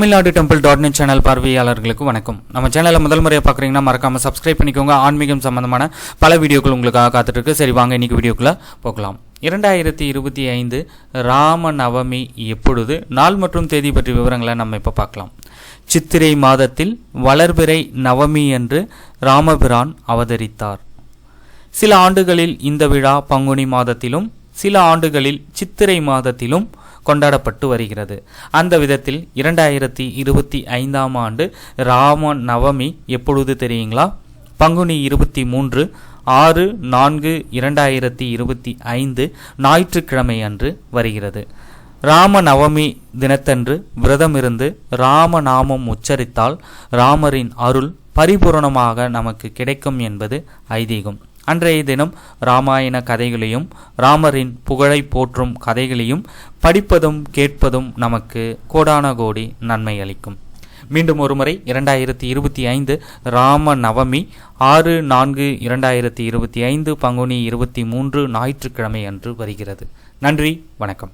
Tamil Nadu temple dot net channel பார்வையாளர்களுக்கு வணக்கம். நம்ம சேனலை முதல் முறையாக பார்க்குறீங்கன்னா மறக்காம சப்ஸ்கிரைப் பண்ணிக்கோங்க. ஆன்மீகம் சம்பந்தமான பல வீடியோக்கள் உங்களுக்காக காத்துட்ருக்கு. சரி வாங்க இன்னைக்கு வீடியோக்குள்ளே போகலாம். இரண்டாயிரத்தி இருபத்தி ஐந்து ராம நவமி எப்பொழுது? நாள் மற்றும் தேதி பற்றிய விவரங்களை நம்ம இப்போ பார்க்கலாம். சித்திரை மாதத்தில் வளர்பிறை நவமி என்று ராமபிரான் அவதரித்தார். சில ஆண்டுகளில் இந்த விழா பங்குனி மாதத்திலும் சில ஆண்டுகளில் சித்திரை மாதத்திலும் கொண்டாடப்பட்டு வருகிறது. அந்த விதத்தில் இரண்டாயிரத்தி இருபத்தி ஐந்தாம் ஆண்டு ராம நவமி எப்பொழுது தெரியுங்களா? பங்குனி இருபத்தி மூன்று ஆறு நான்கு இரண்டாயிரத்தி இருபத்தி ஐந்து ஞாயிற்றுக்கிழமை அன்று வருகிறது. ராம நவமி தினத்தன்று விரதமிருந்து ராம நாமம் உச்சரித்தால் ராமரின் அருள் பரிபூரணமாக நமக்கு கிடைக்கும் என்பது ஐதீகம். அன்றைய தினம் ராமாயண கதைகளையும் ராமரின் புகழை போற்றும் கதைகளையும் படிப்பதும் கேட்பதும் நமக்கு கோடான கோடி நன்மை அளிக்கும். மீண்டும் ஒருமுறை இரண்டாயிரத்தி இருபத்தி ஐந்து ராம நவமி ஆறு நான்கு இரண்டாயிரத்தி இருபத்தி ஐந்து பங்குனி இருபத்தி மூன்று ஞாயிற்றுக்கிழமை அன்று வருகிறது. நன்றி வணக்கம்.